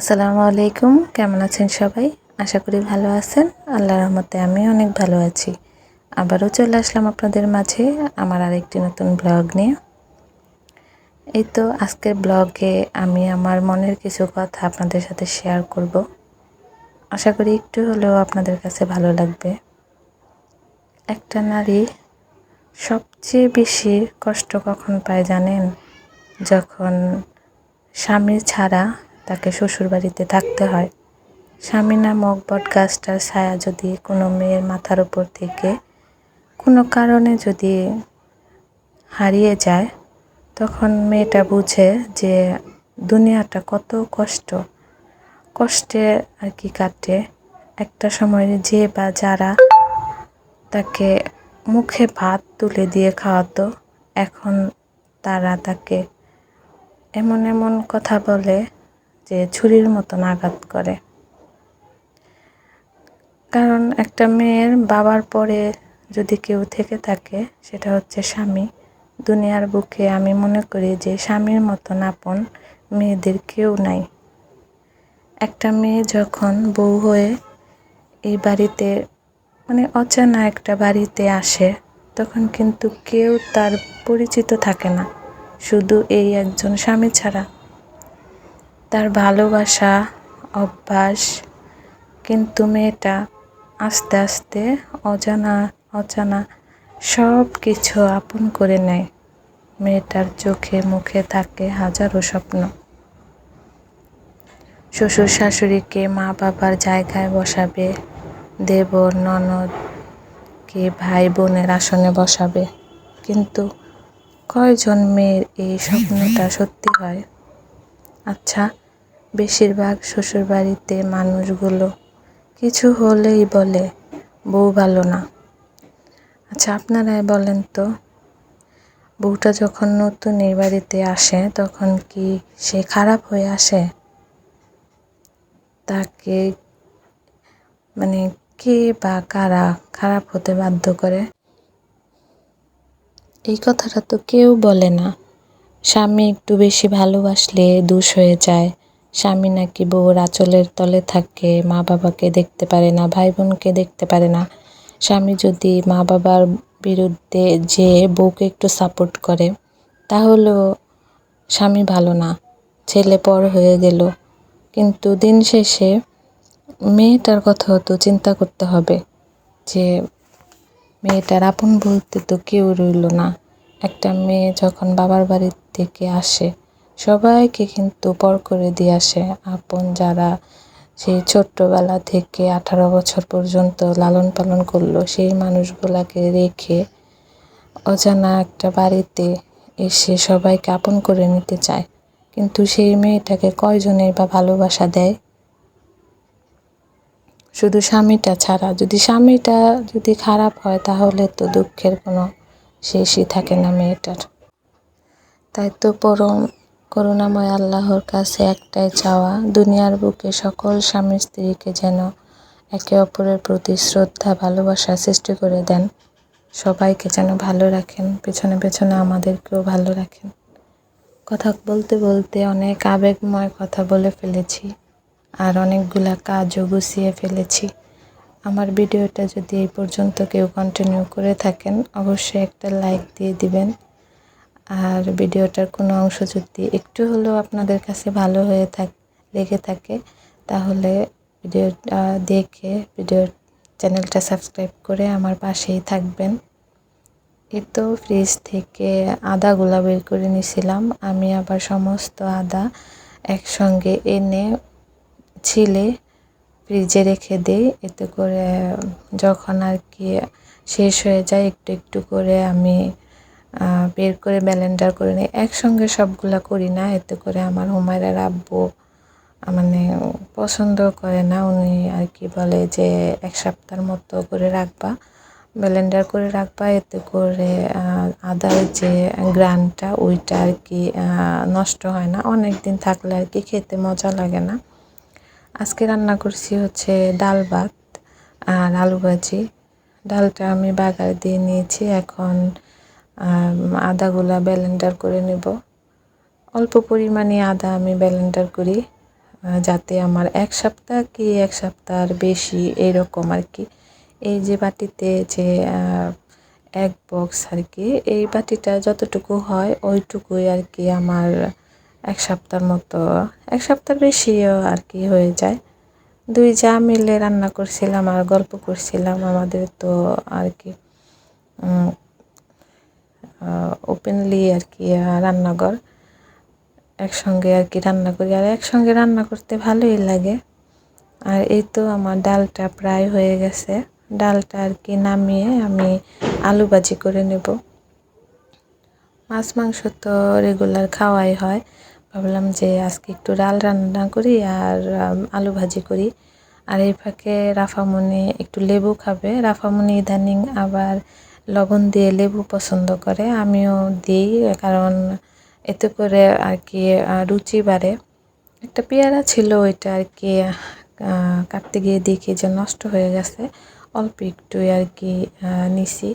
আসসালামু আলাইকুম। কেমন আছেন সবাই? আশা করি ভালো আছেন। আল্লাহ রহমতে আমি অনেক ভালো আছি। আবারও চলে আসলাম আপনাদের মাঝে আমার আরেকটি নতুন ব্লগ নিয়ে। এই তো আজকের ব্লগে আমি আমার মনের কিছু কথা আপনাদের সাথে শেয়ার করব। আশা করি একটু হলেও আপনাদের কাছে ভালো লাগবে। একটা নারী সবচেয়ে বেশি কষ্ট কখন পায় জানেন? যখন স্বামী ছাড়া তাকে শ্বশুরবাড়িতে থাকতে হয়। স্বামী নামক বট গাছটার ছায়া যদি কোনো মেয়ের মাথার উপর থেকে কোনো কারণে যদি হারিয়ে যায়, তখন মেয়েটা বুঝে যে দুনিয়াটা কত কষ্ট। কষ্টে আর কি কাটে? একটা সময় যে বা যারা তাকে মুখে ভাত তুলে দিয়ে খাওয়াতো, এখন তারা তাকে এমন এমন কথা বলে যে ছুরির মতন আঘাত করে। কারণ একটা মেয়ের বাবার পরে যদি কেউ থেকে থাকে, সেটা হচ্ছে স্বামী। দুনিয়ার বুকে আমি মনে করি যে স্বামীর মতন আপন মেয়েদের কেউ নাই। একটা মেয়ে যখন বউ হয়ে এই বাড়িতে মানে অচেনা একটা বাড়িতে আসে, তখন কিন্তু কেউ তার পরিচিত থাকে না। শুধু এই একজন স্বামী ছাড়া। তার ভালোবাসা, অভ্যাস, কিন্তু মেয়েটা আস্তে আস্তে অজানা অজানা সব কিছু আপন করে নেয়। মেয়েটার চোখে মুখে থাকে হাজারো স্বপ্ন। শ্বশুর শাশুড়িকে মা বাবার জায়গায় বসাবে দেবর ননদ কে ভাই বোনের আসনে বসাবে। কিন্তু কয়জন মেয়ের এই স্বপ্নটা সত্যি হয়? আচ্ছা বেশিরভাগ শ্বশুরবাড়িতে মানুষগুলো কিছু হলেই বলে, বউ ভালো না। আচ্ছা আপনারাই বলেন তো, বউটা যখন নতুন এই বাড়িতে আসে, তখন কি সে খারাপ হয়ে আসে? তাকে মানে কে বা কারা খারাপ হতে বাধ্য করে? এই কথাটা তো কেউ বলে না। স্বামী একটু বেশি ভালোবাসলে দুষ হয়ে যায়। স্বামী নাকি বউর আঁচলের তলে থাকে, মা বাবাকে দেখতে পারে না ভাই বোনকে দেখতে পারে না। স্বামী যদি মা বাবার বিরুদ্ধে যে বউকে একটু সাপোর্ট করে, তাহলেও স্বামী ভালো না। ছেলে পর হয়ে গেল। কিন্তু দিন শেষে মেয়েটার কথা তো চিন্তা করতে হবে যে, মেয়েটার আপন বলতে তো কেউ রইল না। একটা মেয়ে যখন বাবার বাড়ির থেকে আসে সবাইকে কিন্তু পর করে দিয়ে আসে আপন যারা সেই ছোট্টবেলা থেকে আঠারো বছর পর্যন্ত লালন পালন করল, সেই মানুষগুলাকে রেখে অজানা একটা বাড়িতে এসে সবাইকে আপন করে নিতে চায়। কিন্তু সেই মেয়েটাকে কয়জনের বা ভালোবাসা দেয়? শুধু স্বামীটা ছাড়া। যদি স্বামীটা যদি খারাপ হয়, তাহলে তো দুঃখের কোনো শেষই থাকে না মেয়েটার। তাই তো পরম করুণাময় আল্লাহর কাছে একটাই চাওয়া, দুনিয়ার বুকে সকল স্বামী স্ত্রীকে যেন একে অপরের প্রতি শ্রদ্ধা, ভালোবাসা সৃষ্টি করে দেন। সবাইকে যেন ভালো রাখেন, পেছনে পেছনে আমাদেরকেও ভালো রাখেন। কথা বলতে বলতে অনেক আবেগময় কথা বলে ফেলেছি আর অনেকগুলা কাজও গুছিয়ে ফেলেছি। আমার ভিডিওটা যদি এই পর্যন্ত কেউ কন্টিনিউ করে থাকেন, অবশ্যই একটা লাইক দিয়ে দিবেন। আর ভিডিওটার কোনো অংশ যদি একটু হলেও আপনাদের কাছে ভালো হয়ে থাক লেগে থাকে, তাহলে ভিডিওটা দেখে ভিডিও চ্যানেলটা সাবস্ক্রাইব করে আমার পাশেই থাকবেন। এই তো ফ্রিজ থেকে আদা আদাগুলা বের করে নিয়েছিলাম আমি আবার সমস্ত আদা একসঙ্গে এনে ছিলে ফ্রিজে রেখে দিই। এতে করে যখন আর কি শেষ হয়ে যায়, একটু একটু করে আমি বের করে ব্যালেন্ডার করে নিই একসঙ্গে সবগুলা করি না। এতে করে আমার হুমায়রার আব্বু মানে পছন্দ করে না, উনি আর কি বলে যে এক সপ্তাহের মতো করে রাখবা ব্লেন্ডার করে রাখবা। এতে করে আদার যে গ্রানটা, ওইটা আর কি নষ্ট হয় না। অনেক দিন থাকলে আর কি খেতে মজা লাগে না। আজকে রান্না করছি হচ্ছে ডাল ভাত আর আলু ভাজি। ডালটা আমি বাগার দিয়ে নিয়েছি। এখন আদাগুলা ব্যালেন্ডার করে নেব। অল্প পরিমাণে আদা আমি ব্যালেন্ডার করি যাতে আমার এক সপ্তাহ কি এক সপ্তাহের বেশি এরকম আর কি। এই যে বাটিতে যে এক বক্স আর কি, এই বাটিটা যতটুকু হয় ওইটুকুই আর কি আমার এক সপ্তাহের মতো, এক সপ্তাহ বেশিও আর কি হয়ে যায়। দুই যা মিলে রান্না করছিলাম আর গল্প করছিলাম আমাদের তো আর কি ওপেনলি আর কি রান্নাঘর। একসঙ্গে আর কি রান্না করি, আর একসঙ্গে রান্না করতে ভালোই লাগে। আর এই তো আমার ডালটা প্রায় হয়ে গেছে। ডালটা আর কি নামিয়ে আমি আলু ভাজি করে নেব। মাছ, মাংস তো রেগুলার খাওয়াই হয়। ভাবলাম যে আজকে একটু ডাল রান্না করি আর আলু ভাজি করি। আর এই ফাঁকে রাফামণি একটু লেবু খাবে। রাফামণি ইদানিং আবার লবণ দিয়ে লেবু পছন্দ করে, আমিও দিই, কারণ এতে করে আর কি রুচি বাড়ে। একটা পেয়ারা ছিল ওইটা আর কি কাটতে গিয়ে দেখি যে নষ্ট হয়ে গেছে, অল্প একটু আর কি নিছি।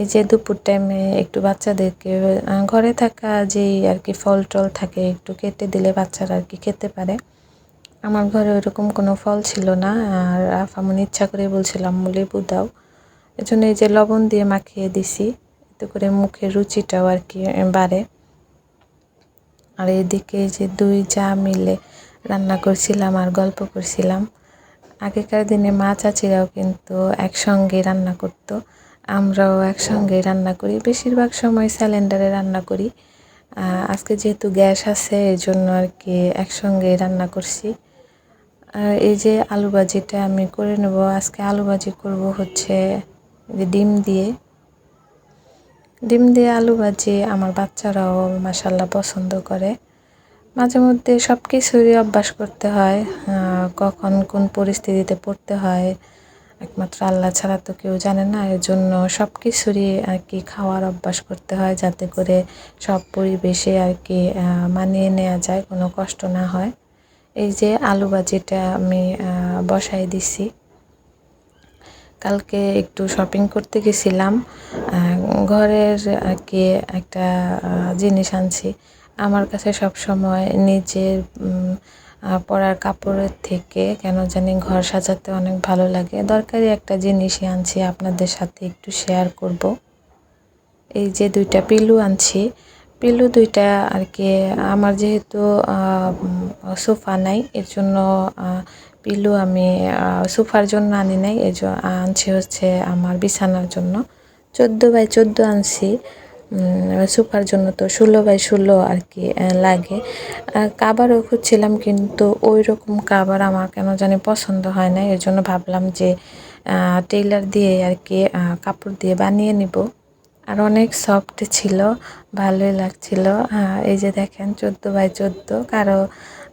এই যে দুপুর টাইমে একটু বাচ্চাদেরকে ঘরে থাকা যেই আর কি ফল টল থাকে, একটু কেটে দিলে বাচ্চারা আর কি খেতে পারে। আমার ঘরে ওইরকম কোনো ফল ছিল না, আর আফামন ইচ্ছা করে বলছিলাম লেবু দাও। এজন্য এই যে লবণ দিয়ে মাখিয়ে দিছি, এতে করে মুখের রুচিটাও আর কি বাড়ে। আর এদিকে যে দুই চা মিলে রান্না করছিলাম আর গল্প করছিলাম। আগেকার দিনে মা চাচিরাও কিন্তু একসঙ্গে রান্না করতো। আমরাও একসঙ্গে রান্না করি, বেশিরভাগ সময় সিলিন্ডারে রান্না করি। আজকে যেহেতু গ্যাস আছে, এই জন্য আর কি একসঙ্গে রান্না করছি। আর এই যে আলু ভাজিটা আমি করে নেব। আজকে আলু ভাজি করব হচ্ছে ডিম দিয়ে ডিম দিয়ে আলু ভাজি আমার বাচ্চারাও মাসাল্লাহ পছন্দ করে। মাঝে মধ্যে সব কিছুরই অভ্যাস করতে হয় কখন কোন পরিস্থিতিতে পড়তে হয়, একমাত্র আল্লাহ ছাড়া তো কেউ জানে না এর জন্য সব কিছুরই আর কি খাওয়ার অভ্যাস করতে হয় যাতে করে সব পরিবেশে আর কি মানিয়ে নেওয়া যায়, কোনো কষ্ট না হয়। এই যে আলু ভাজিটা আমি বসাই দিছি। কালকে একটু শপিং করতে গেছিলাম। ঘরের আর কি একটা জিনিস আনছি। আমার কাছে সব সময় নিজের পরার কাপড়ের থেকে কেন জানি ঘর সাজাতে অনেক ভালো লাগে। দরকারি একটা জিনিসই আনছি, আপনাদের সাথে একটু শেয়ার করব। এই যে দুইটা পিলু আনছি। পিলু দুইটা আর কি, আমার যেহেতু সোফা নাই, এর জন্য পিলু আমি সোফার জন্য আনি নাই, এই আনছি হচ্ছে আমার বিছানার জন্য। চোদ্দ বাই চোদ্দ আনছি সোফার জন্য তো ষোলো বাই ষোলো আর কি লাগে। কাবারও খুঁজছিলাম, কিন্তু ওই রকম কাবার আমার কেন জানি পছন্দ হয় না এর জন্য ভাবলাম যে টেইলার দিয়ে আর কি কাপড় দিয়ে বানিয়ে নিব। আর অনেক সফট ছিল, ভালোই লাগছিল। এই যে দেখেন, চোদ্দ বাই চোদ্দ, কারও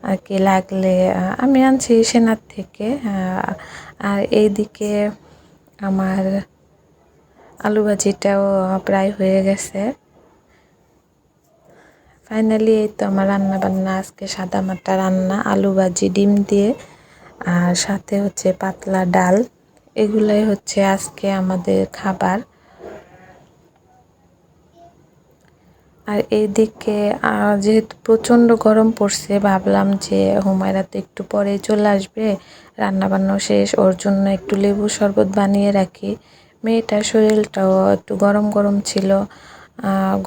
আর কি লাগলে আমি আনছি সেনার থেকে আর এইদিকে আমার আলু ভাজিটাও প্রায় হয়ে গেছে। ফাইনালি এই তো আমার রান্না বান্না আজকে সাদা মাটা রান্না, আলু ভাজি, ডিম দিয়ে, আর সাথে হচ্ছে পাতলা ডাল। এগুলাই হচ্ছে আজকে আমাদের খাবার। আর এইদিকে যেহেতু প্রচণ্ড গরম পড়ছে, ভাবলাম যে হুমায়রা তো একটু পরে চলে আসবে রান্না বান্না শেষ, ওর জন্য একটু লেবু শরবত বানিয়ে রাখি। মেয়েটার শরীরটাও একটু গরম গরম ছিল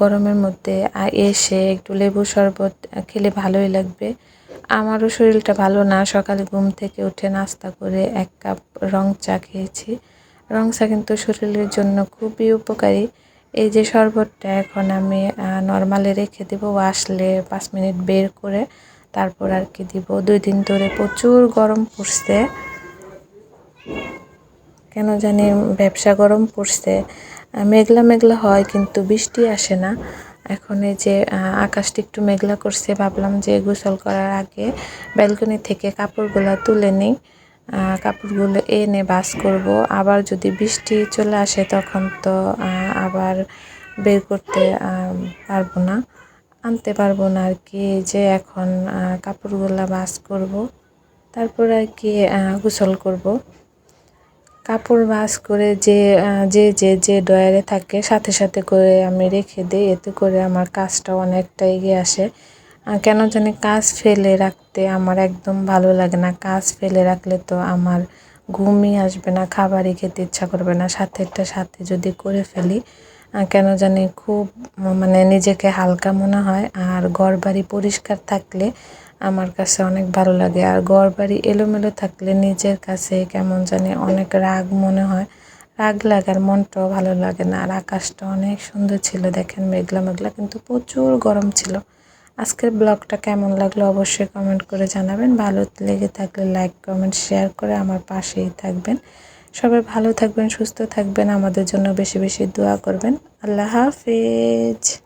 গরমের মধ্যে এসে একটু লেবু শরবত খেলে ভালোই লাগবে। আমারও শরীরটা ভালো না, সকালে ঘুম থেকে উঠে নাস্তা করে এক কাপ রং চা খেয়েছি। রং চা কিন্তু শরীরের জন্য খুবই উপকারী। এই যে শরবতটা এখন আমি নর্মালে রেখে দেবো, আসলে পাঁচ মিনিট বের করে তারপর আর কি দিব। দুই দিন ধরে প্রচুর গরম পড়ছে। কেন জানি ব্যবসা গরম পড়ছে। মেঘলা মেঘলা হয় কিন্তু বৃষ্টি আসে না। এখন এই যে আকাশটি একটু মেঘলা করছে, ভাবলাম যে গোসল করার আগে ব্যালকনি থেকে কাপড়গুলো তুলে নিই। কাপড়গুলো এনে বাস করব। আবার যদি বৃষ্টি চলে আসে তখন তো আবার বের করতে পারব না, আনতে পারব না আর কি যে এখন কাপড়গুলো বাস করব। তারপর আর কি গোসল করব। কাপড় বাস করে যে যে যে যে ডয়ারে থাকে, সাথে সাথে করে আমি রেখে দিই। এতে করে আমার কাজটা অনেকটা এগিয়ে আসে। কেন জানি কাজ ফেলে রাখতে আমার একদম ভালো লাগে না। কাজ ফেলে রাখলে তো আমার ঘুমই আসবে না, খাবারই খেতে ইচ্ছা করবে না। সাথেটা সাথে যদি করে ফেলি কেন জানি খুব মানে নিজেকে হালকা মনে হয়। আর ঘর বাড়ি পরিষ্কার থাকলে আমার কাছে অনেক ভালো লাগে। আর ঘর বাড়ি এলোমেলো থাকলে নিজের কাছে কেমন জানি অনেক রাগ মনে হয়। রাগ লাগার মনটাও ভালো লাগে না। আর আকাশটা অনেক সুন্দর ছিল, দেখেন মেঘলা মেঘলা, কিন্তু প্রচুর গরম ছিল। আজকের ব্লগটা কেমন লাগল অবশ্যই কমেন্ট করে জানাবেন। ভালো লেগে থাকলে লাইক কমেন্ট শেয়ার করে আমার পাশেই থাকবেন। সবাই ভালো থাকবেন, সুস্থ থাকবেন। আমাদের জন্য বেশি বেশি দোয়া করবেন। আল্লাহ হাফেজ।